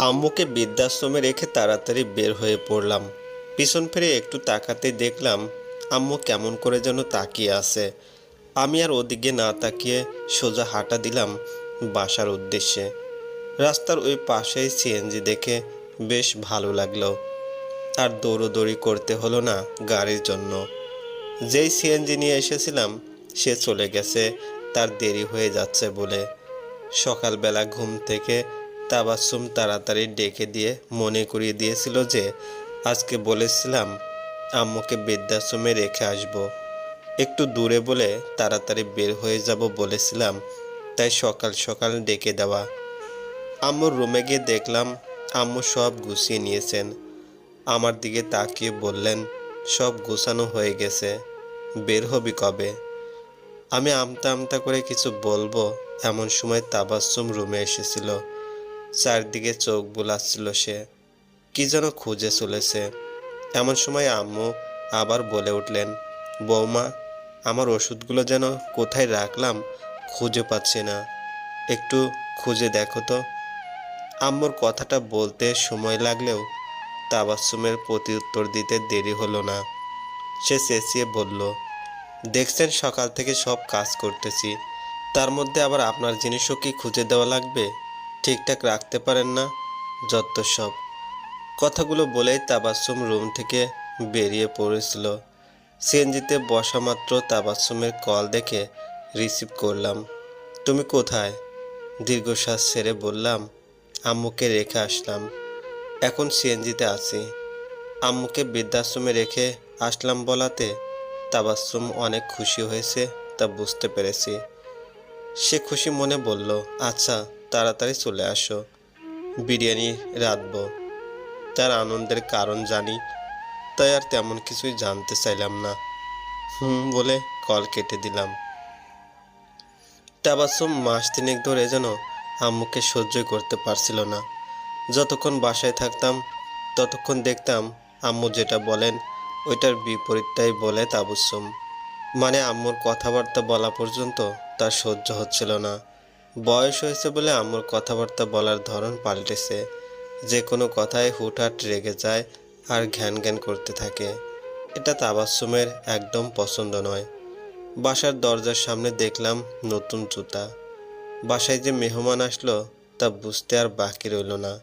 আম্মুকে বৃদ্ধাশ্রমে রেখে তাড়াতাড়ি বের হয়ে পড়লাম। পিছন ফিরে একটু তাকাতে দেখলাম, আম্মু কেমন করে যেন তাকিয়ে আছে। আমি আর ওদিকে না তাকিয়ে সোজা হাঁটা দিলাম বাসার উদ্দেশ্যে। রাস্তার ওই পাশেই সিএনজি দেখে বেশ ভালো লাগল। আর দৌড়োদৌড়ি করতে হলো না গাড়ির জন্য। যেই সিএনজি নিয়ে এসেছিলাম, সে চলে গেছে, তার দেরি হয়ে যাচ্ছে বলে। সকালবেলা ঘুম থেকে তাবাসুম তাড়াতাড়ি ডেকে দিয়ে মনে করিয়ে দিয়েছিল যে, আজকে বলেছিলাম আম্মুকে বৃদ্ধাশ্রমে রেখে আসব। একটু দূরে বলে তাড়াতাড়ি বের হয়ে যাব বলেছিলাম, তাই সকাল সকাল ডেকে দেওয়া। আম্মুর রুমে গিয়ে দেখলাম আম্মু সব গুছিয়ে নিয়েছেন। আমার দিকে তাকিয়ে বললেন, সব গোছানো হয়ে গেছে, বের হবি কবে? আমি আমতা আমতা করে কিছু বলব, এমন সময় তাবাসুম রুমে এসেছিল। চারদিকে চোখ বুলাচ্ছিল সে। কি যেন খুঁজে চলেছে। এমন সময় আম্মু আবার বলে উঠলেন, বৌমা, আমার ওষুধগুলো যেন কোথায় রাখলাম খুঁজে পাচ্ছি না। একটু খুঁজে দেখো তো। আম্মুর কথাটা বলতে সময় লাগলেও তাবাসুমের প্রতি উত্তর দিতে দেরি হলো না। সে চেঁচিয়ে বলল, দেখছেন, সকাল থেকে সব কাজ করতেছি। তার মধ্যে আবার আপনার জিনিসও কি খুঁজে দেওয়া লাগবে? ঠিকঠাক রাখতে পারেন না, যত সব। কথাগুলো বলেই তাবাসুম রুম থেকে বেরিয়ে পড়েছিল। সিএনজিতে বসা মাত্র তাবাসুমের কল দেখে রিসিভ করলাম, তুমি কোথায়? দীর্ঘশ্বাস ছেড়ে বললাম, আম্মুকে রেখে আসলাম। এখন সিএনজিতে আছি। আম্মুকে বৃদ্ধাশ্রমে রেখে আসলাম বলাতে তাবাসুম অনেক খুশি হয়েছে তা বুঝতে পেরেছি। সে খুশি মনে বলল আচ্ছা তাড়াতাড়ি চলে আসো। বিরিয়ানি রাঁধবো। তার আনন্দের কারণ জানি, তাই আর তেমন কিছুই জানতে চাইলাম না। হুম, বলে কল কেটে দিলাম। তাবাসুম মাস তিনেক ধরে যেন আম্মুকে সহ্য করতে পারছিল না। যতক্ষণ বাসায় থাকতাম, ততক্ষণ দেখতাম আম্মু যেটা বলেন, ওইটার বিপরীতটাই বলে তাবুসুম। মানে আম্মুর কথাবার্তা বলা পর্যন্ত তার সহ্য হচ্ছিল না। বয়স হয়েছে বলে আম্মুর কথাবার্তা বলার ধরন পাল্টেছে। যে কোনো কথায় হুটহাট রেগে যায় আর ঘ্যান ঘ্যান করতে থাকে। এটা তাবাসুমের একদম পছন্দ নয়। বাসার দরজার সামনে দেখলাম নতুন জুতা। বাসায় যে মেহমান আসলো, তা বুঝতে আর বাকি রইল না।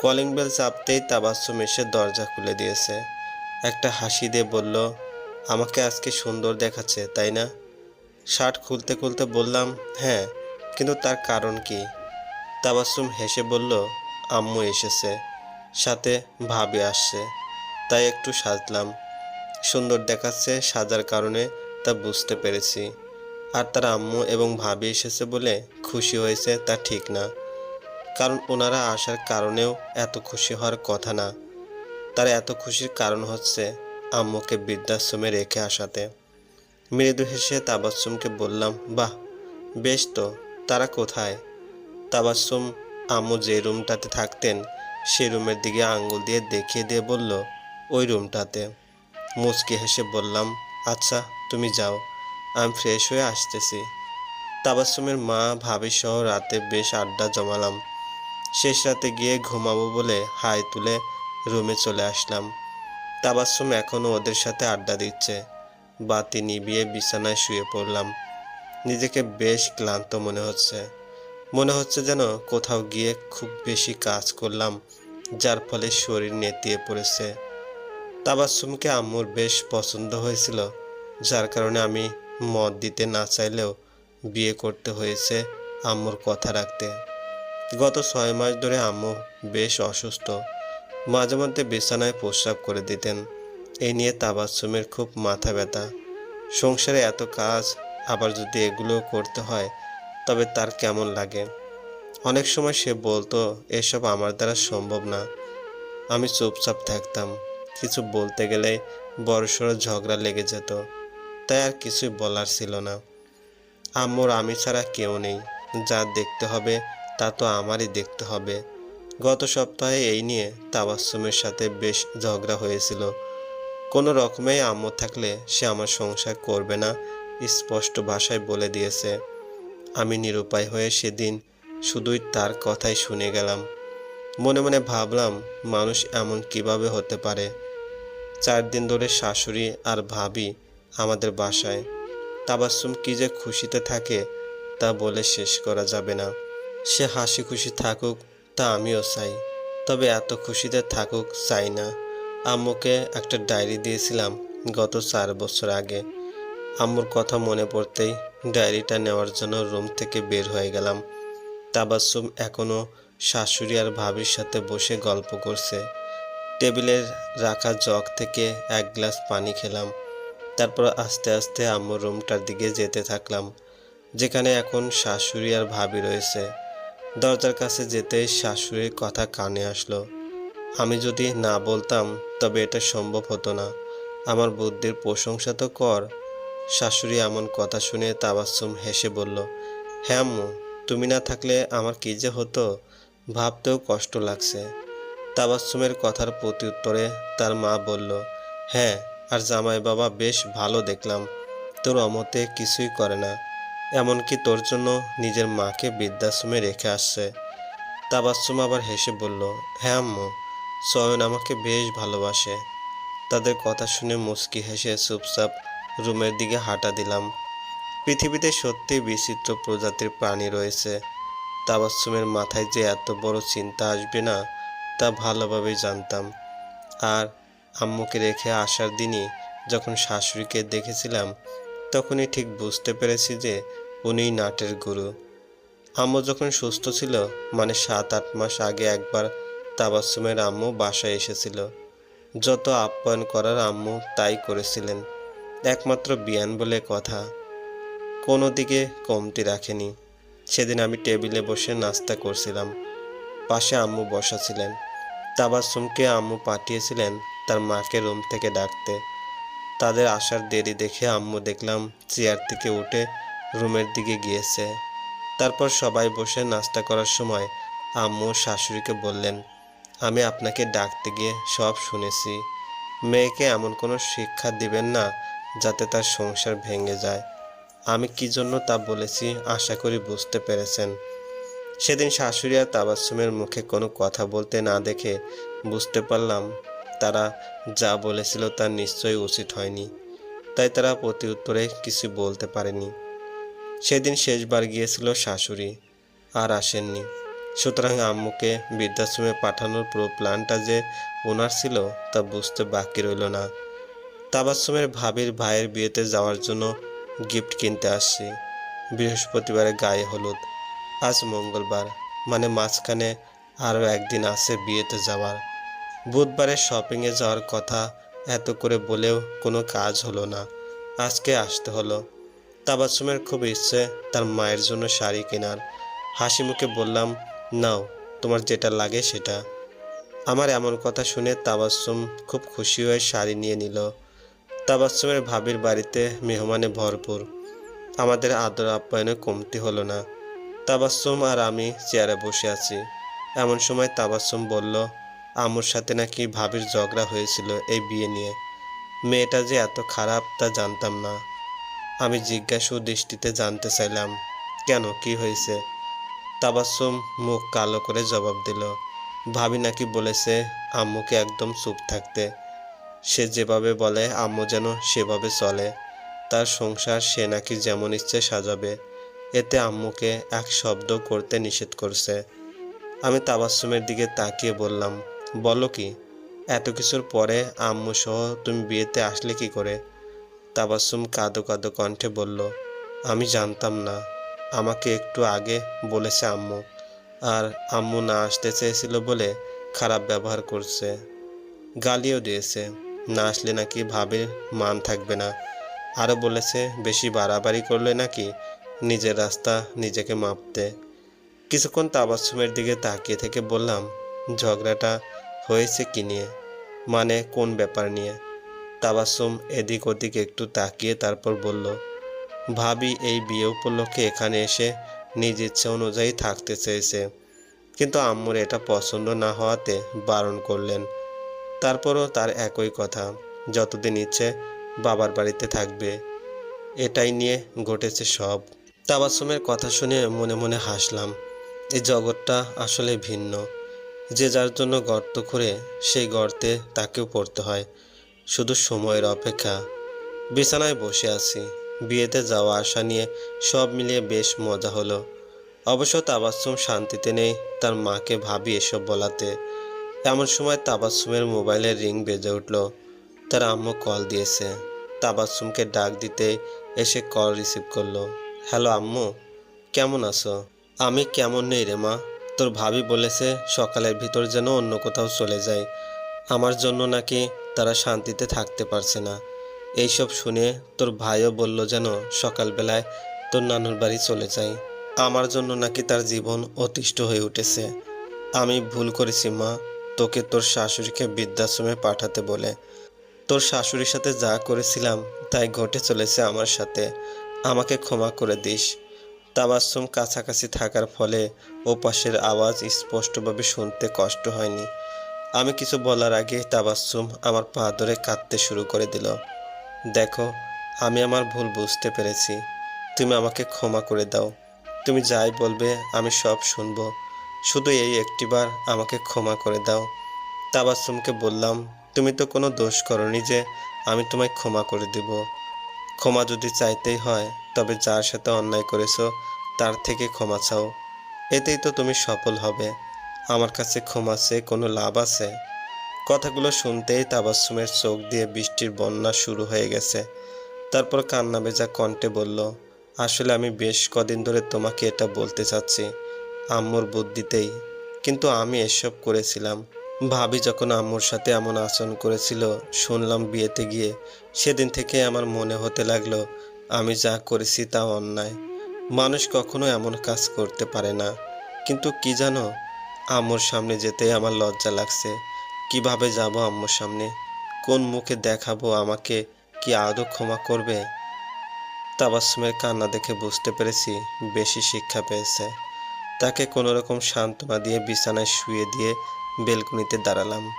কলিং বেল চাপতেই তাবাসুম এসে দরজা খুলে দিয়েছে। একটা হাসি দিয়ে বলল, আমাকে আজকে সুন্দর দেখাচ্ছে, তাই না? শার্ট খুলতে খুলতে বললাম হ্যাঁ। কিন্তু তার কারণ কি? তাবাসুম হেসে বলল, আম্মু এসেছে। সাথে ভাবি আসছে। তাই একটু সাজলাম। সুন্দর দেখাচ্ছে সাজার কারণে তা বুঝতে পেরেছি। আর তার আম্মু এবং ভাবি এসেছে বলে খুশি হয়েছে তা ঠিক না। কারণ ওনারা আসার কারণেও এত খুশি হওয়ার কথা না। তার এত খুশির কারণ হচ্ছে আম্মুকে বৃদ্ধাশ্রমে রেখে আসাতে। মৃদু হেসে তাবাসুমকে বললাম, বাহ, বেশ তো। তারা কোথায়? তাবাসুম আম্মু যে রুমটাতে থাকতেন সেই রুমের দিকে আঙ্গুল দিয়ে দেখিয়ে দিয়ে বলল, ওই রুমটাতে। মুচকি হেসে বললাম আচ্ছা তুমি যাও, আমি ফ্রেশ হয়ে আসতেছি। তাবাসুমের মা ভাবি সহ রাতে বেশ আড্ডা জমালাম। শেষ রাতে গিয়ে ঘুমাবো বলে হাই তুলে রুমে চলে আসলাম। তাবাসুম এখনও ওদের সাথে আড্ডা দিচ্ছে। বাতি নিভিয়ে বিছানায় শুয়ে পড়লাম। নিজেকে বেশ ক্লান্ত মনে হচ্ছে। মনে হচ্ছে যেন কোথাও গিয়ে খুব বেশি কাজ করলাম, যার ফলে শরীর নেতিয়ে পড়েছে। তাবাসুমকে আম্মুর বেশ পছন্দ হয়েছিল, যার কারণে আমি মত দিতে না চাইলেও বিয়ে করতে হয়েছে আম্মুর কথা রাখতে। গত ছয় মাস ধরে আম্মু বেশ অসুস্থ। মাঝে মধ্যে বিছানায় প্রস্রাব করে দিতেন। এই নিয়ে তাবাসুমের খুব মাথা ব্যথা। সংসারে এত কাজ আবার যদি এগুলো করতে হয়, তবে তার কেমন লাগে? অনেক সময় সে বলতো, এসব আমার দ্বারা সম্ভব না। আমি চুপচাপ থাকতাম। কিছু বলতে গেলে বড়সড় ঝগড়া লেগে যেত। তাই আর কিছুই বলার ছিল না। আম্মুর আমি ছাড়া কেউ নেই। যা দেখতে হবে, তা তো আমারই দেখতে হবে। গত সপ্তাহে এই নিয়ে তাবাসুমের সাথে বেশ ঝগড়া হয়েছিল। কোনো রকমেই আম্মু থাকলে সে আমার সংসার করবে না। স্পষ্ট ভাষায় বলে দিয়েছে, আমি নিরুপায় হয়ে সেদিন শুধুই তার কথাই শুনে গেলাম। মনে মনে ভাবলাম, মানুষ এমন কীভাবে হতে পারে? চার দিন ধরে শাশুড়ি আর ভাবি আমাদের বাসায়। তাবাসুম কি যে খুশিতে থাকে তা বলে শেষ করা যাবে না। সে হাসি খুশি থাকুক তা আমিও চাই, তবে এত খুশিতে থাকুক চাই না। আম্মুকে একটা ডায়েরি দিয়েছিলাম গত চার বছর আগে। আম্মুর কথা মনে পড়তেই ডায়েরিটা নেওয়ার জন্য রুম থেকে বের হয়ে গেলাম। তাবাসুম এখনও শাশুড়ি আর ভাবির সাথে বসে গল্প করছে। টেবিলের রাখা জগ থেকে এক গ্লাস পানি খেলাম। তারপর আস্তে আস্তে আম্মুর রুমটার দিকে যেতে থাকলাম, যেখানে এখন শাশুড়ি আর ভাবি রয়েছে। দরজার কাছে যেতেই শাশুড়ির কথা কানে আসলো। আমি যদি না বলতাম, তবে এটা সম্ভব হতো না। আমার বুদ্ধির প্রশংসা তো কর শাশুড়ি এমন কথা শুনে তাবাসুম হেসে বলল হ্যাঁ আম্মু, তুমি না থাকলে আমার কী যে হতো? ভাবতেও কষ্ট লাগছে। তাবাসুমের কথার প্রতি উত্তরে তার মা বলল হ্যাঁ আর জামাই বাবা বেশ ভালো দেখলাম। তোর অমতে কিছুই করে না। এমনকি তোর জন্য নিজের মাকে বৃদ্ধাশ্রমে রেখে আসছে। তাবাসুম আবার হেসে বলল হ্যাঁ আম্মু সয়ন আমাকে বেশ ভালোবাসে। তাদের কথা শুনে মুচকি হেসে চুপচাপ রুমের দিকে হাঁটা দিলাম। পৃথিবীতে সত্যি বিচিত্র প্রজাতির প্রাণী রয়েছে। তাবাসুমের মাথায় যে এত বড় চিন্তা আসবে না, তা ভালোভাবেই জানতাম। আর আম্মুকে রেখে আসার দিনই যখন শাশুড়িকে দেখেছিলাম, তখনই ঠিক বুঝতে পেরেছি যে উনিই নাটের গুরু। আম্মু যখন সুস্থ ছিল মানে সাত, আট মাস আগে একবার তাবাসুমের আম্মু বাসায় এসেছিল। যত আপ্যায়ন করার আম্মু তাই করেছিলেন। একমাত্র বিয়ান বলে কথা। কোনো দিকে কমতি রাখেনি। সেদিন আমি টেবিলে বসে নাস্তা করছিলাম। পাশে আম্মু বসা ছিলেন। তাবাসুমকে আম্মু পাঠিয়েছিলেন তার মাকে রুম থেকে ডাকতে। তাদের আসার দেরি দেখে আম্মু দেখলাম চেয়ার থেকে উঠে রুমের দিকে গিয়েছে। তারপর সবাই বসে নাস্তা করার সময় আম্মু শাশুড়িকে বললেন, আমি আপনাকে ডাকতে গিয়ে সব শুনেছি। মেয়েকে এমন কোনো শিক্ষা দিবেন না যাতে তার সংসার ভেঙে যায়। আমি কি জন্য তা বলেছি আশা করি বুঝতে পেরেছেন। সেদিন শাশুড়ি আর তাবাসুমের মুখে কোনো কথা বলতে না দেখে বুঝতে পারলাম তারা যা বলেছিল তা নিশ্চয়ই উচিত হয়নি। তাই তারা প্রতি উত্তরে কিছু বলতে পারেনি। সেদিন শেষবার গিয়েছিল শাশুড়ি আর আসেননি। সুতরাং আম্মুকে বৃদ্ধাশ্রমে পাঠানোর পুরো প্ল্যানটা যে ওনার ছিল তা বুঝতে বাকি রইল না। তাবাসুমের ভাবির ভাইয়ের বিয়েতে যাওয়ার জন্য গিফট কিনতে আসছি। বৃহস্পতিবারে গায়ে হলুদ। আজ মঙ্গলবার মানে মাঝখানে আরও একদিন আছে বিয়েতে যাওয়ার। বুধবারে শপিংয়ে যাওয়ার কথা এত করে বলেও কোনো কাজ হলো না। আজকে আসতে হলো। তাবাসুমের খুব ইচ্ছে তার মায়ের জন্য শাড়ি কেনার। হাসি মুখে বললাম, নাও, তোমার যেটা লাগে সেটা। আমার এমন কথা শুনে তাবাসুম খুব খুশি হয়ে শাড়ি নিয়ে নিল। তাবাসুমের ভাবির বাড়িতে মেহমানে ভরপুর। আমাদের আদর আপ্যায়নে কমতি হলো না। তাবাসুম আর আমি চেয়ারে বসে আছি। এমন সময় তাবাসুম বলল, আমুর সাথে নাকি ভাবির ঝগড়া হয়েছিল এই বিয়ে নিয়ে। মেয়েটা যে এত খারাপ তা জানতাম না। আমি জিজ্ঞাসু দৃষ্টিতে জানতে চাইলাম, কেন, কি হয়েছে? তাবাসুম মুখ কালো করে জবাব দিল, ভাবি নাকি বলেছে আম্মুকে একদম চুপ থাকতে সে যেভাবে বলে, আম্মু যেন সেভাবে চলে। তার সংসার সে নাকি যেমন ইচ্ছে সাজাবে। এতে আম্মুকে এক শব্দ করতে নিষেধ করছে। আমি তাবাসুমের দিকে তাকিয়ে বললাম, বলো কি? এত কিছুর পরে আম্মু সহ তুমি বিয়েতে আসলে কি করে? তাবাসুম কাঁদো কাঁদো কণ্ঠে বলল, আমি জানতাম না। আমাকে একটু আগে বলেছে আম্মু, আর আম্মু না আসতে চেয়েছিল বলে খারাপ ব্যবহার করছে। গালিও দিয়েছে। না আসলে নাকি ভাবির মান থাকবে না। আরও বলেছে, বেশি বাড়াবাড়ি করলে নাকি নিজের রাস্তা নিজেকে মাপতে। কিছুক্ষণ তাবাসুমের দিকে তাকিয়ে থেকে বললাম, ঝগড়াটা হয়েছে কি নিয়ে? মানে কোন ব্যাপার নিয়ে? তাবাসুম এদিক ওদিক একটু তাকিয়ে তারপর বলল, ভাবি এই বিয়ে উপলক্ষে এখানে এসে নিজ ইচ্ছে অনুযায়ী থাকতে চেয়েছে। কিন্তু আম্মুর এটা পছন্দ না হওয়াতে বারণ করলেন। তারপরও তার একই কথা, যতদিন ইচ্ছে বাবার বাড়িতে থাকবে। এটাই নিয়ে ঘটেছে সব। তাবাসুমের কথা শুনে মনে মনে হাসলাম। এই জগৎটা আসলে ভিন্ন। যে যার জন্য গর্ত করে সেই গর্তে তাকেও পড়তে হয়। শুধু সময়ের অপেক্ষা। বিছানায় বসে আছি। বিয়েতে যাওয়া আসা নিয়ে সব মিলিয়ে বেশ মজা হলো। অবশ্য তাবাসুম শান্তিতে নেই তার মাকে ভাবি এসব বলাতে। এমন সময় তাবাসুমের মোবাইলের রিং বেজে উঠল। তার আম্মু কল দিয়েছে। তাবাসুমকে ডাক দিতে এসে কল রিসিভ করল। হ্যালো আম্মু, কেমন আছো? আমি কেমন নেই রে মা। তোর ভাবি বলেছে সকালের ভিতর যেন অন্য কোথাও চলে যায়। আমার জন্য নাকি তারা শান্তিতে থাকতে পারছে না। এইসব শুনে তোর ভাইও বলল যেন সকালবেলায় তোর নানুর বাড়ি চলে যায়। আমার জন্য নাকি তার জীবন অতিষ্ঠ হয়ে উঠেছে। আমি ভুল করেছি মা। তোকে তোর শাশুড়িকে বৃদ্ধাশ্রমে পাঠাতে বলে। তোর শাশুড়ির সাথে যা করেছিলাম, তাই ঘটে চলেছে আমার সাথে। আমাকে ক্ষমা করে দিস। তাবাসুম কাছাকাছি থাকার ফলে ওপাশের আওয়াজ স্পষ্টভাবে শুনতে কষ্ট হয়নি। আমি কিছু বলার আগে তাবাসুম আমার পা ধরে কাঁদতে শুরু করে দিল। দেখো, আমি আমার ভুল বুঝতে পেরেছি। তুমি আমাকে ক্ষমা করে দাও। তুমি যাই বলবে, আমি সব শুনব। শুধু এই একটিবার আমাকে ক্ষমা করে দাও। তাবাসুমকে বললাম, তুমি তো কোনো দোষ করনি যে আমি তোমায় ক্ষমা করে দেব। ক্ষমা যদি চাইতেই হয়, তবে যার সাথে অন্যায় করেছ, তার থেকে ক্ষমা চাও। এতেই তো তুমি সফল হবে। আমার কাছে ক্ষমা চেয়ে কোনো লাভ আছে? কথাগুলো শুনতেই তাবাসুমের চোখ দিয়ে বৃষ্টির বন্যা শুরু হয়ে গেছে। তারপর কান্না ভেজা কণ্ঠে বলল, আসলে আমি বেশ কদিন ধরে তোমাকে এটা বলতে চাচ্ছি। আম্মুর বুদ্ধিতেই। কিন্তু আমি এসব করেছিলাম। ভাবি যখন আম্মুর সাথে এমন আচরণ করেছিল, শুনলাম বিয়েতে গিয়ে, সেদিন থেকে আমার মনে হতে লাগল, আমি যা করেছি তা অন্যায়। মানুষ কখনো এমন কাজ করতে পারে না। কিন্তু কি জানো, আম্মুর সামনে যেতে আমার লজ্জা লাগছে। কীভাবে যাব আম্মুর সামনে? কোন মুখে দেখাবো আমাকে? কি আদৌ ক্ষমা করবে? তাবাসুমের কান্না দেখে বুঝতে পেরেছি, বেশি শিক্ষা পেয়েছে। তাকে কোনো কোনোরকম সান্ত্বনা দিয়ে বিছানায় শুয়ে দিয়ে বেলকুনিতে দাঁড়ালাম।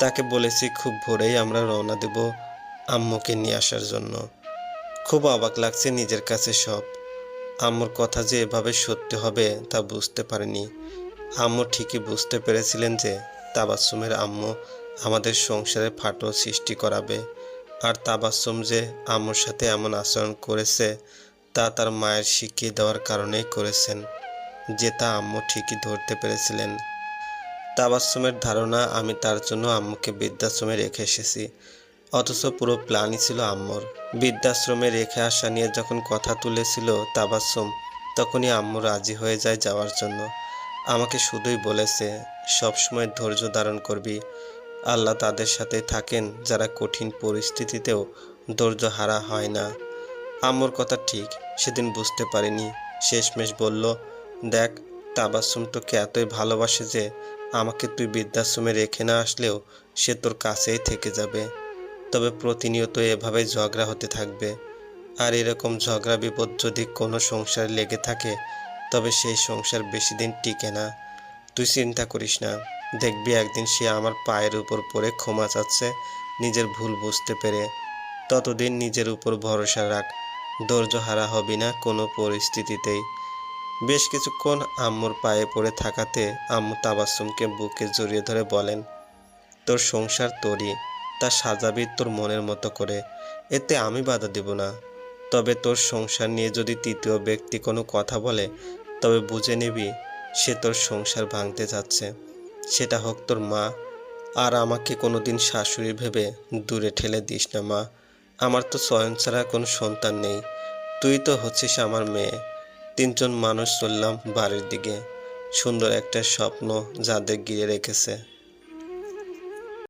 তাকে বলেছি, খুব ভোরেই আমরা রওনা দেব আম্মুকে নিয়ে আসার জন্য। খুব অবাক লাগছে নিজের কাছে সব। আম্মুর কথা যে এভাবে সত্যি হবে তা বুঝতে পারিনি। আম্মু ঠিকই বুঝতে পেরেছিলেন যে তাবাসুমের আম্মু আমাদের সংসারে ফাটল সৃষ্টি করাবে। আর তাবাসুম যে আম্মুর সাথে এমন আচরণ করেছে তা তার মায়ের শিখিয়ে দেওয়ার কারণেই করেছেন। যে তা আম্মু ঠিকই ধরতে পেরেছিলেন। তাবাসুমের ধারণা, আমি তার জন্য আম্মুকে বৃদ্ধাশ্রমে রেখে এসেছি। অথচ পুরো প্ল্যানই ছিল আম্মুর। বৃদ্ধাশ্রমে রেখে আসা নিয়ে যখন কথা তুলেছিল তাবাসুম তখনই আম্মু রাজি হয়ে যায় যাওয়ার জন্য। আমাকে শুধুই বলেছে, সবসময় ধৈর্য ধারণ করবি। আল্লাহ তাদের সাথে থাকেন, যারা কঠিন পরিস্থিতিতেও ধৈর্য হারা হয় না। আম্মুর কথা ঠিক, সেদিন বুঝতে পারিনি। শেষমেশ বলল দেখ তাবাসুম তোকে এতই ভালোবাসে যে আমাকে তুই বৃদ্ধাশ্রমে রেখে না আসলেও সে তোর কাছেই থেকে যাবে। তবে প্রতিনিয়ত এভাবেই ঝগড়া হতে থাকবে। আর এরকম ঝগড়া বিপদ যদি কোনো সংসারে লেগে থাকে, তবে সেই সংসার বেশি দিন টিকে না। তুই চিন্তা করিস না। দেখবি একদিন সে আমার পায়ের উপর পড়ে ক্ষমা চাচ্ছে, নিজের ভুল বুঝতে পেরে। ততদিন নিজের উপর ভরসা রাখ। ধৈর্য হারা হবি না কোনো পরিস্থিতিতেই। বেশ কিছুক্ষণ আম্মুর পায়ে পড়ে থাকাতে আম্মু তাবাসুমকে বুকে জড়িয়ে ধরে বলেন, তোর সংসার তোরই, তা সাজাবি তোর মনের মতো করে। এতে আমি বাধা দেব না। তবে তোর সংসার নিয়ে যদি তৃতীয় ব্যক্তি কোনো কথা বলে, তবে বুঝে নিবি সে তোর সংসার ভাঙতে যাচ্ছে। সেটা হোক তোর মা। আর আমাকে কোনোদিন শাশুড়ি ভেবে দূরে ঠেলে দিস না মা। আমার তো স্বয়ং ছাড়া কোনো সন্তান নেই। তুই তো হচ্ছিস আমার মেয়ে। তিনজন মানুষ চললাম বাড়ির দিকে। সুন্দর একটা স্বপ্ন যাদের গিয়ে রেখেছে।